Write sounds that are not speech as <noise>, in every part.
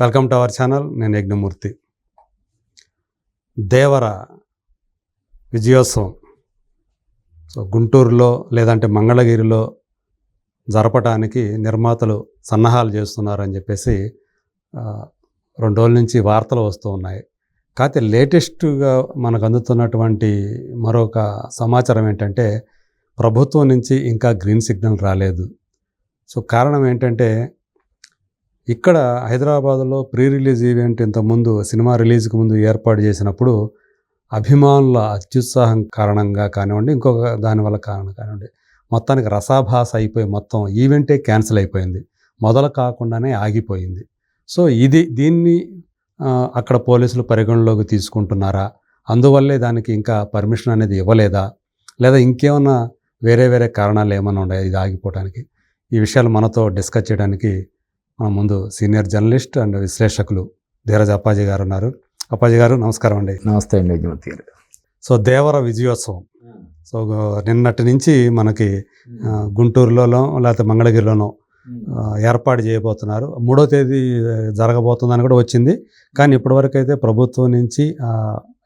Welcome to our channel నేను యజ్ఞమూర్తి. దేవర విజయోత్సవం. So గుంటూరులో లేదంటే మంగళగిరిలో జరపటానికి నిర్మాతలు సన్నాహాలు చేస్తున్నారని చెప్పేసి రెండు రోజుల నుంచి వార్తలు వస్తూ ఉన్నాయి. కాకపోతే లేటెస్ట్గా మనకు అందుతున్నటువంటి మరొక సమాచారం ఏంటంటే ప్రభుత్వం నుంచి ఇంకా గ్రీన్ సిగ్నల్ రాలేదు. సో కారణం ఏంటంటే ఇక్కడ హైదరాబాద్లో ప్రీ రిలీజ్ ఈవెంట్ ఇంతకుముందు సినిమా రిలీజ్కి ముందు ఏర్పాటు చేసినప్పుడు అభిమానుల అత్యుత్సాహం కారణంగా కానివ్వండి ఇంకొక దానివల్ల కారణం కానివ్వండి మొత్తానికి రసాభాస అయిపోయి మొత్తం ఈవెంటే క్యాన్సిల్ అయిపోయింది. మొదలు కాకుండానే ఆగిపోయింది. సో ఇది దీన్ని అక్కడ పోలీసులు పరిగణలోకి తీసుకుంటున్నారా? అందువల్లే దానికి ఇంకా పర్మిషన్ అనేది ఇవ్వలేదా? లేదా ఇంకేమన్నా వేరే వేరే కారణాలు ఏమైనా ఉన్నాయా ఇది ఆగిపోవడానికి ఈ విషయాలు మనతో డిస్కస్ చేయడానికి ముందు సీనియర్ జర్నలిస్ట్ అండ్ విశ్లేషకులు ధీరజ్ అప్పాజీ గారు ఉన్నారు. అప్పాజీ గారు నమస్కారం అండి. నమస్తే అండి గారు. సో దేవర విజయోత్సవం. సో నిన్నటి నుంచి మనకి గుంటూరులోనో లేకపోతే మంగళగిరిలోనో ఏర్పాటు చేయబోతున్నారు. మూడో తేదీ జరగబోతుందని కూడా వచ్చింది. కానీ ఇప్పటివరకు అయితే ప్రభుత్వం నుంచి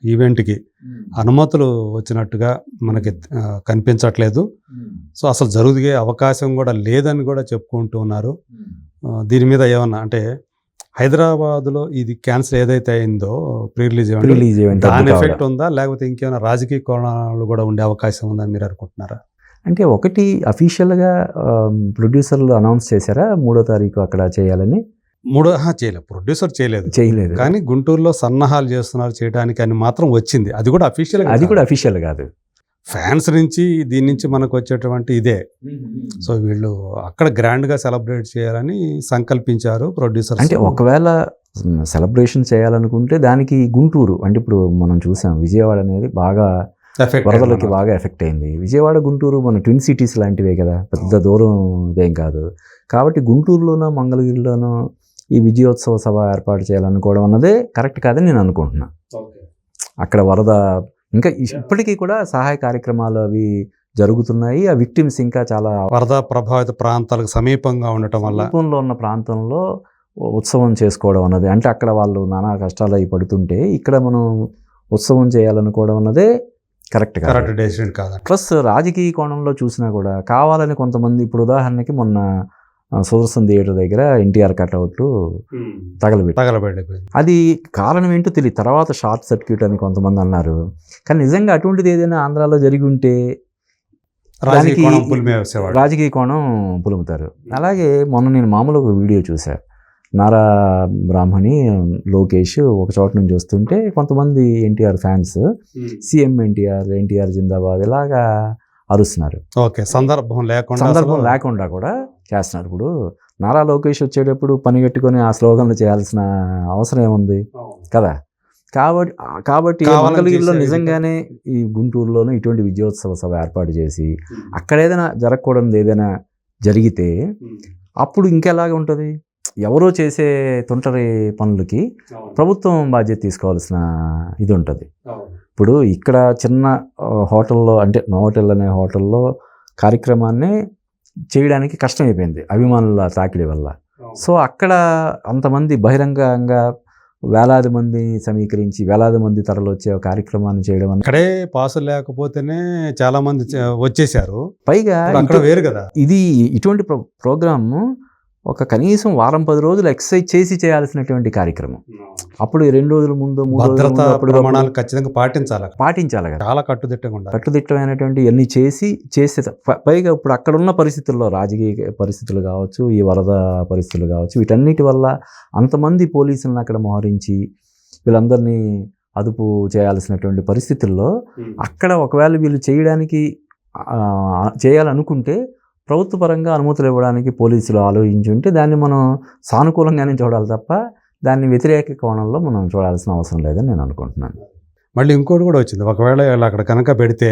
ఈవెంట్కి అనుమతులు వచ్చినట్టుగా మనకి కనిపించట్లేదు. సో అసలు జరిగే అవకాశం కూడా లేదని కూడా చెప్పుకుంటూ ఉన్నారు. దీని మీద ఏమన్నా అంటే హైదరాబాద్లో ఇది క్యాన్సిల్ ఏదైతే అయిందో ప్రీ రిలీజ్ ఈవెంట్ దాని ఎఫెక్ట్. ఉందా? లేకపోతే ఇంకేమైనా రాజకీయ కోణాలు కూడా ఉండే అవకాశం ఉందని మీరు అనుకుంటున్నారా? అంటే ఒకటి అఫీషియల్గా ప్రొడ్యూసర్లు అనౌన్స్ చేశారా? మూడో తారీఖు అక్కడ చేయాలని? మూడో చేయలేదు. ప్రొడ్యూసర్ చేయలేదు. చేయలేదు. కానీ గుంటూరులో సన్నాహాలు చేస్తున్నారు చేయడానికి అని మాత్రం వచ్చింది. అది కూడా అఫీషియల్ అది కూడా అఫీషియల్ కాదు. ఫ్యాన్స్ నుంచి దీని నుంచి మనకు వచ్చేటువంటి ఇదే. సో వీళ్ళు అక్కడ గ్రాండ్గా సెలబ్రేట్ చేయాలని సంకల్పించారు ప్రొడ్యూసర్ అంటే ఒకవేళ సెలబ్రేషన్ చేయాలనుకుంటే దానికి గుంటూరు అంటే ఇప్పుడు మనం చూసాం విజయవాడ అనేది బాగా వరదలకి బాగా ఎఫెక్ట్ అయింది. విజయవాడ గుంటూరు మన ట్విన్ సిటీస్ లాంటివే కదా. పెద్ద దూరం ఇదేం కాదు. కాబట్టి గుంటూరులోనో మంగళగిరిలోనో ఈ విజయోత్సవ సభ ఏర్పాటు చేయాలనుకోవడం అన్నదే కరెక్ట్ కాదని నేను అనుకుంటున్నా. అక్కడ వరద ఇంకా ఇప్పటికీ కూడా సహాయ కార్యక్రమాలు అవి జరుగుతున్నాయి. ఆ విక్టిమ్స్ ఇంకా చాలా వరద ప్రభావిత ప్రాంతాలకు సమీపంగా ఉండటం వల్ల సమీపంలో ఉన్న ప్రాంతంలో ఉత్సవం చేసుకోవడం అన్నది. అంటే అక్కడ వాళ్ళు నానా కష్టాలు అవి పడుతుంటే ఇక్కడ మనం ఉత్సవం చేయాలనుకోవడం అన్నదే కరెక్ట్ కాదు. కరెక్ట్ డెసిషన్ కాదు ప్లస్ రాజకీయ కోణంలో చూసినా కూడా కావాలని కొంతమంది ఇప్పుడు ఉదాహరణకి మొన్న సుదర్శన్ థియేటర్ దగ్గర ఎన్టీఆర్ కట్అవుట్లు తగలబెట్టి తగలబడిపోయింది అది కారణం ఏంటో తెలియదు. తర్వాత షార్ట్ సర్క్యూట్ అని కొంతమంది అన్నారు. కానీ నిజంగా అటువంటిది ఏదైనా ఆంధ్రాలో జరిగి ఉంటే రాజకీయ కోణం పులుముతారు. అలాగే మొన్న నేను మామూలుగా ఒక వీడియో చూసా నారా బ్రాహ్మణి లోకేష్ ఒక చోట నుంచి వస్తుంటే కొంతమంది NTR fans CM NTR NTR జిందాబాద్ ఇలాగా అరుస్తున్నారు. ఓకే సందర్భం లేకుండా సందర్భం లేకుండా కూడా చేస్తున్నారు ఇప్పుడు నారా లోకేష్ వచ్చేటప్పుడు పని కట్టుకొని ఆ స్లోగన్లు చేయాల్సిన అవసరం ఏముంది? కదా? కాబట్టి కాబట్టి మంగళగిరిలో నిజంగానే ఈ గుంటూరులోనూ ఇటువంటి విజయోత్సవ సభ ఏర్పాటు చేసి అక్కడ ఏదైనా జరగకూడదు ఏదైనా జరిగితే అప్పుడు ఇంకెలాగ ఉంటుంది? ఎవరో చేసే తుంటరి పనులకి ప్రభుత్వం బాధ్యత తీసుకోవాల్సిన ఇది ఉంటుంది. ఇప్పుడు ఇక్కడ చిన్న హోటల్లో అంటే నోటెల్ అనే హోటల్లో కార్యక్రమాన్ని చేయడానికి కష్టమైపోయింది అభిమానుల తాకిడి వల్ల. సో అక్కడ అంతమంది బహిరంగంగా వేలాది మంది సమీకరించి వేలాది మంది తరలి వచ్చే ఒక కార్యక్రమాన్ని చేయడం అక్కడే పాసులు లేకపోతేనే చాలా మంది వచ్చేసారు పైగా అక్కడ వేరు కదా. ఇది ఇటువంటి ప్రో ప్రోగ్రామ్ ఒక కనీసం వారం పది రోజులు ఎక్సర్సైజ్ చేసి చేయాల్సినటువంటి కార్యక్రమం. అప్పుడు రెండు రోజుల ముందు మూడు రోజుల భద్రతా ప్రమాణాలు ఖచ్చితంగా పాటించాలి. పాటించాలి కదా. చాలా కట్టుదిట్టంగా ఉండాలి. కట్టుదిట్టమైనటువంటి ఇవన్నీ చేసి చేసే పైగా ఇప్పుడు అక్కడ ఉన్న పరిస్థితుల్లో రాజకీయ పరిస్థితులు కావచ్చు ఈ వరద పరిస్థితులు కావచ్చు వీటన్నిటి వల్ల అంతమంది పోలీసులను అక్కడ మోహరించి వీళ్ళందరినీ అదుపు చేయాల్సినటువంటి పరిస్థితుల్లో అక్కడ ఒకవేళ వీళ్ళు చేయడానికి చేయాలనుకుంటే ప్రభుత్వ పరంగా అనుమతులు ఇవ్వడానికి పోలీసులు ఆలోచించుంటే దాన్ని మనం సానుకూలంగానే చూడాలి తప్ప దాన్ని వ్యతిరేక కోణంలో మనం చూడాల్సిన అవసరం లేదని నేను అనుకుంటున్నాను. మళ్ళీ ఇంకోటి కూడా వచ్చింది. ఒకవేళ వీళ్ళు అక్కడ కనుక పెడితే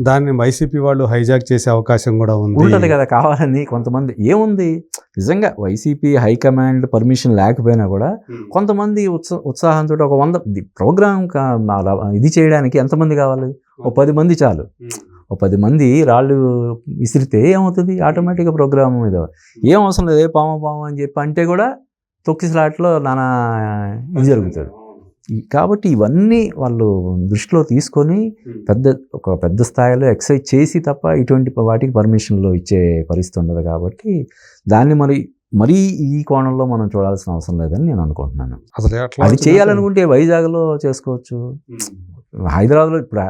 దాన్ని వైసీపీ వాళ్ళు హైజాక్ చేసే అవకాశం కూడా ఉంది. ఉంటుంది కదా కావాలని కొంతమంది. ఏముంది? నిజంగా వైసీపీ హైకమాండ్ పర్మిషన్ లేకపోయినా కూడా కొంతమంది ఉత్సా ఉత్సాహంతో ఒక వంద ప్రోగ్రామ్ ఇది చేయడానికి ఎంతమంది కావాలి? ఓ పది మంది చాలు. ఓ పది మంది రాళ్ళు విసిరితే ఏమవుతుంది? ఆటోమేటిక్గా ప్రోగ్రామ్ మీద ఏం అవసరం లేదు ఏ పాము పాము అని చెప్పి అంటే కూడా తొక్కిసలాట్లో నానా ఇది జరుగుతుంది. కాబట్టి ఇవన్నీ వాళ్ళు దృష్టిలో తీసుకొని పెద్ద ఒక పెద్ద స్థాయిలో ఎక్సైజ్ చేసి తప్ప ఇటువంటి వాటికి పర్మిషన్లు ఇచ్చే పరిస్థితి ఉండదు కాబట్టి దాన్ని మరి మరీ ఈ కోణంలో మనం చూడాల్సిన అవసరం లేదని నేను అనుకుంటున్నాను. అసలు అది చేయాలనుకుంటే వైజాగ్లో చేసుకోవచ్చు. హైదరాబాద్లో ఇప్పుడు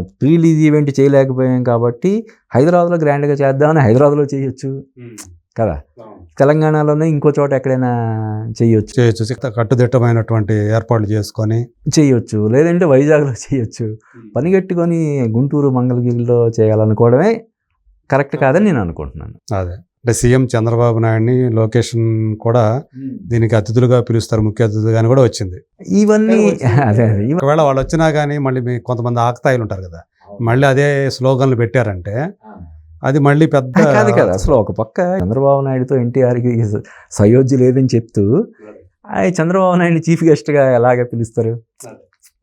ప్రీ రిలీజ్ ఈవెంట్ చేయలేకపోయాం కాబట్టి హైదరాబాద్లో గ్రాండ్గా చేద్దామని హైదరాబాద్లో చేయొచ్చు కదా? తెలంగాణలోనే ఇంకో చోట ఎక్కడైనా చేయొచ్చు. చేయొచ్చు. కట్టుదిట్టమైనటువంటి ఏర్పాట్లు చేసుకొని చేయొచ్చు. లేదంటే వైజాగ్లో చేయొచ్చు. పని కట్టుకొని గుంటూరు మంగళగిరిలో చేయాలనుకోవడమే కరెక్ట్ కాదని నేను అనుకుంటున్నాను. అదే. అంటే సీఎం చంద్రబాబు నాయుడిని లొకేషన్ కూడా దీనికి అతిథులుగా పిలుస్తారు ముఖ్య అతిథులుగా అని కూడా వచ్చింది. ఇవన్నీ <laughs> అదే <laughs> ఒకవేళ వాళ్ళు వచ్చినా కానీ మళ్ళీ మీ కొంతమంది ఆకతాయిలు ఉంటారు కదా మళ్ళీ అదే స్లోగన్లు పెట్టారంటే అది మళ్ళీ పెద్ద కాదు కదా అసలు ఒక పక్క చంద్రబాబు నాయుడుతో ఎన్టీఆర్కి సయోధ్య లేదని చెప్తూ ఆ చంద్రబాబు నాయుడిని చీఫ్ గెస్ట్గా ఎలాగ పిలుస్తారు?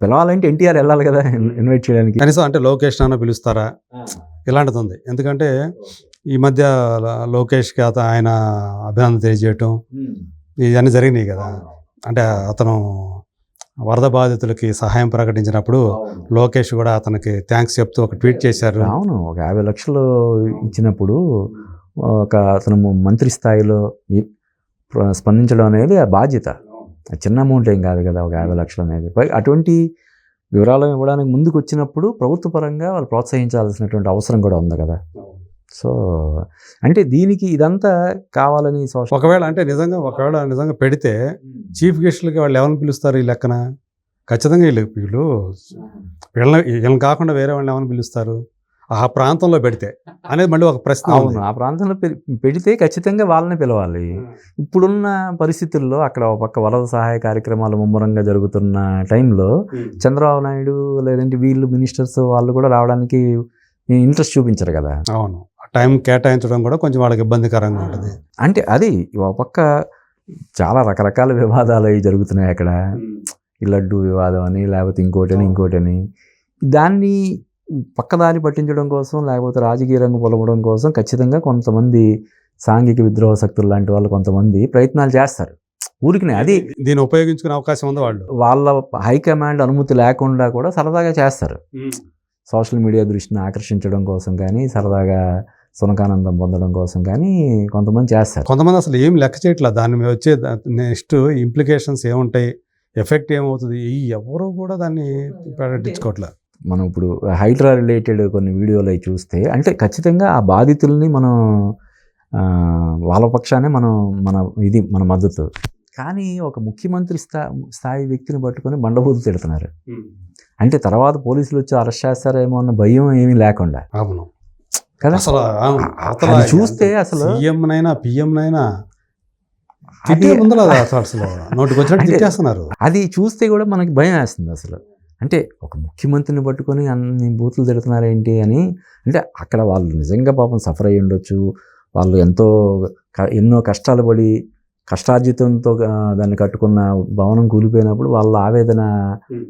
పిలవాలంటే ఎన్టీఆర్ వెళ్ళాలి కదా ఇన్వైట్ చేయడానికి. కనీసం అంటే లొకేషన్ అన్న పిలుస్తారా? ఇలాంటిది ఉంది. ఎందుకంటే ఈ మధ్య లోకేష్కి అత ఆయన అభినందన తెలియజేయటం ఇవన్నీ జరిగినాయి కదా. అంటే అతను వరద బాధితులకి సహాయం ప్రకటించినప్పుడు లోకేష్ కూడా అతనికి థ్యాంక్స్ చెప్తూ ఒక ట్వీట్ చేశారు. అవును ఒక యాభై లక్షలు ఇచ్చినప్పుడు ఒక అతను మంత్రి స్థాయిలో స్పందించడం అనేది ఆ బాధ్యత. చిన్న అమౌంట్ ఏం కాదు కదా ఒక యాభై లక్షలు అనేది. అటువంటి వివరాలు ఇవ్వడానికి ముందుకు వచ్చినప్పుడు ప్రభుత్వ పరంగా వాళ్ళు ప్రోత్సహించాల్సినటువంటి అవసరం కూడా ఉంది కదా. సో అంటే దీనికి ఇదంతా కావాలని సోషల్ ఒకవేళ అంటే నిజంగా ఒకవేళ నిజంగా పెడితే చీఫ్ గెస్ట్లకి వాళ్ళు ఎవరిని పిలుస్తారు ఈ లెక్కన? ఖచ్చితంగా వీళ్ళు వీళ్ళు వీళ్ళని వీళ్ళని కాకుండా వేరే వాళ్ళని ఎవరిని పిలుస్తారు? ఆ ప్రాంతంలో పెడితే అనేది మళ్ళీ ఒక ప్రశ్న అవును. ఆ ప్రాంతంలో పెడితే ఖచ్చితంగా వాళ్ళని పిలవాలి. ఇప్పుడున్న పరిస్థితుల్లో అక్కడ ఒక పక్క వరద సహాయ కార్యక్రమాలు ముమ్మరంగా జరుగుతున్న టైంలో చంద్రబాబు నాయుడు లేదంటే వీళ్ళు మినిస్టర్స్ వాళ్ళు కూడా రావడానికి ఇంట్రెస్ట్ చూపించరు కదా? అవును. టైం కేటాయించడం కూడా కొంచెం వాళ్ళకి ఇబ్బందికరంగా ఉంటుంది. అంటే అది ఒక పక్క చాలా రకరకాల వివాదాలు అవి జరుగుతున్నాయి అక్కడ. ఈ లడ్డు వివాదం అని లేకపోతే ఇంకోటని ఇంకోటని. దాన్ని పక్కదారి పట్టించడం కోసం లేకపోతే రాజకీయ రంగు పొలవడం కోసం ఖచ్చితంగా కొంతమంది సాంఘిక విద్రోహ శక్తులు లాంటి వాళ్ళు కొంతమంది ప్రయత్నాలు చేస్తారు. ఊరికి అది దీన్ని ఉపయోగించుకునే అవకాశం ఉంది వాళ్ళు. వాళ్ళ హైకమాండ్ అనుమతి లేకుండా కూడా సరదాగా చేస్తారు. సోషల్ మీడియా దృష్టిని ఆకర్షించడం కోసం కానీ సరదాగా సునకానందం పొందడం కోసం కానీ కొంతమంది చేస్తారు. కొంతమంది అసలు ఏం లెక్క చేయట్లేదు దాని మీద వచ్చే నెక్స్ట్ ఇంప్లికేషన్స్ ఏముంటాయి? ఎఫెక్ట్ ఏమవుతుంది? ఎవరు కూడా దాన్ని పట్టించుకోవట్లే. మనం ఇప్పుడు హైడ్రా రిలేటెడ్ కొన్ని వీడియోలు అవి చూస్తే అంటే ఖచ్చితంగా ఆ బాధితుల్ని మనం వాళ్ళ పక్షానే మనం మన ఇది మన మద్దతు. కానీ ఒక ముఖ్యమంత్రి స్థా స్థాయి వ్యక్తిని పట్టుకొని బండబూతులు తిడుతున్నారు. అంటే తర్వాత పోలీసులు వచ్చి అరెస్ట్ చేస్తారేమో అన్న భయం ఏమీ లేకుండా. అవును. కదా? అసలు అది చూస్తే అసలు సీఎం నైనా పిఎం నైనా అది- తిట్టే ముందు అసలు అసలు. నోటికి వచ్చినట్టు అంటే- తిట్టేస్తున్నారు. అది చూస్తే కూడా మనకి భయం వేస్తుంది అసలు. అంటే ఒక ముఖ్యమంత్రిని పట్టుకొని అన్ని బూతులు తిడుతున్నారేంటి అని అంటే అక్కడ వాళ్ళు నిజంగా పాపం సఫర్ అయ్యి ఉండొచ్చు. వాళ్ళు ఎంతో ఎన్నో కష్టాలు పడి కష్టార్జితంతో దాన్ని కట్టుకున్న భవనం కూలిపోయినప్పుడు వాళ్ళ ఆవేదన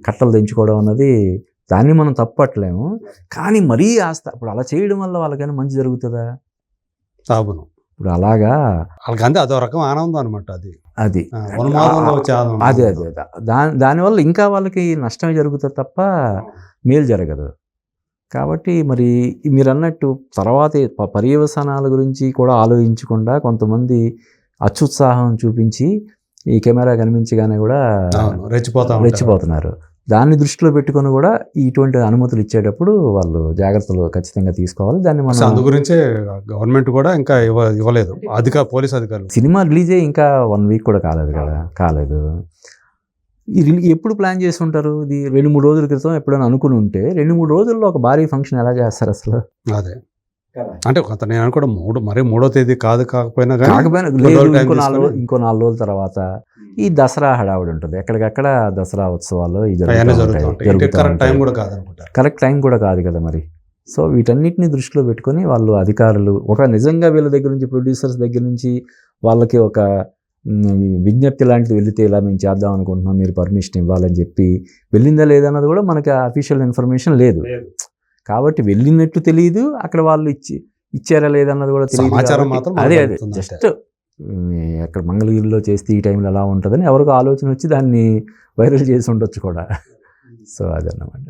కట్టలు తెంచుకోవడం అన్నది దాన్ని మనం తప్పట్లేము. కానీ మరీ ఆస్త ఇప్పుడు అలా చేయడం వల్ల వాళ్ళకైనా మంచి జరుగుతుందా? అవును. ఇప్పుడు అలాగా వాళ్ళకి అంతే అదో రకం ఆనందం అనమాట అది. అది. అదే అదే. దాని దానివల్ల ఇంకా వాళ్ళకి నష్టమే జరుగుతుంది తప్ప మేలు జరగదు. కాబట్టి మరి మీరు అన్నట్టు తర్వాత పర్యవసానాల గురించి కూడా ఆలోచించకుండా కొంతమంది అత్యుత్సాహం చూపించి ఈ కెమెరా కనిపించగానే కూడా రెచ్చిపోతా. రెచ్చిపోతున్నారు. దాన్ని దృష్టిలో పెట్టుకొని కూడా ఇటువంటి అనుమతులు ఇచ్చేటప్పుడు వాళ్ళు జాగ్రత్తలు ఖచ్చితంగా తీసుకోవాలి. దాన్ని అసలు అందు మనం గురించే గవర్నమెంట్ కూడా ఇంకా ఇవ్వ ఇవ్వలేదు. అధిక పోలీస్ అధికారులు. సినిమా రిలీజే ఇంకా వన్ వీక్ కూడా కాలేదు కదా. కాలేదు. ఎప్పుడు ప్లాన్ చేసి ఉంటారు? ఇది రెండు మూడు రోజుల క్రితం ఎప్పుడైనా అనుకుని ఉంటే రెండు మూడు రోజుల్లో ఒక భారీ ఫంక్షన్ ఎలా చేస్తారు అసలు? అదే. అంటే కొంత నేను అనుకోవడం మూడు మరి మూడో తేదీ కాదు కాకపోయినా కాకపోయినా ఇంకో నాలుగు ఇంకో నాలుగు రోజుల తర్వాత ఈ దసరా హడావుడి ఉంటుంది. ఎక్కడికక్కడ దసరా ఉత్సవాలు ఈ కరెక్ట్ టైం. కూడా కాదనుకుంటారు. కరెక్ట్ టైం కూడా కాదు కదా మరి. సో వీటన్నిటిని దృష్టిలో పెట్టుకొని వాళ్ళు అధికారులు ఒక నిజంగా వీళ్ళ దగ్గర నుంచి ప్రొడ్యూసర్స్ దగ్గర నుంచి వాళ్ళకి ఒక విజ్ఞప్తి లాంటిది వెళితే ఇలా మేము చేద్దాం అనుకుంటున్నాం మీరు పర్మిషన్ ఇవ్వాలని చెప్పి వెళ్ళిందా లేదా అన్నది కూడా మనకి అఫీషియల్ ఇన్ఫర్మేషన్ లేదు. కాబట్టి వెళ్ళినట్టు తెలియదు అక్కడ వాళ్ళు ఇచ్చి ఇచ్చారా లేదన్నది కూడా తెలియదు అదే అదే. జస్ట్ ఉమ్, ఎక్కడ మంగళగిరిలో చేస్తే ఈ టైంలో ఎలా ఉంటుందని ఎవరికో ఆలోచన వచ్చి దాన్ని వైరల్ చేసి ఉండొచ్చు కూడా. సో అదన్నమాట.